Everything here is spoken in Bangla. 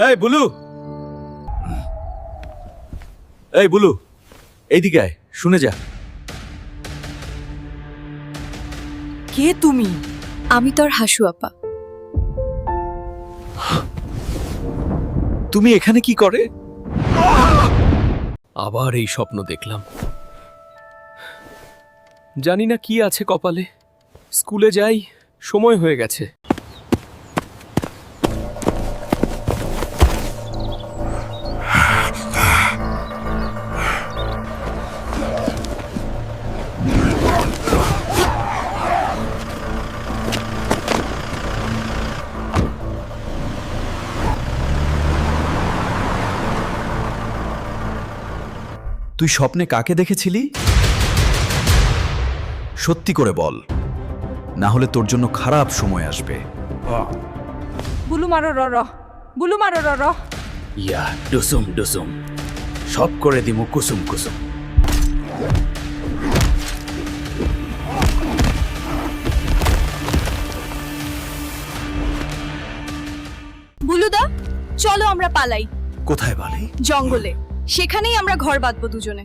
এই বুলু। এই বুলু এইদিকে আয় শুনে যা। কে তুমি? আমি তোর হাসু আপা। তুমি এখানে কি করে? আবার এই স্বপ্ন দেখলাম। জানি না কি আছে কপালে। স্কুলে যাই সময় হয়ে গেছে। তুই স্বপ্নে কাকে দেখেছিলি? সত্যি করে বল। না হলে তোর জন্য খারাপ সময় আসবে। বুলু মারো র র। বুলু মারো র র। ইয়া ডুসুম ডুসুম। সব করে দিমু কুসুম কুসুম। বুলুদা চলো আমরা পালাই। কোথায় বালি জঙ্গলে। সেখানেই আমরা ঘর বাঁধবো দুজনে।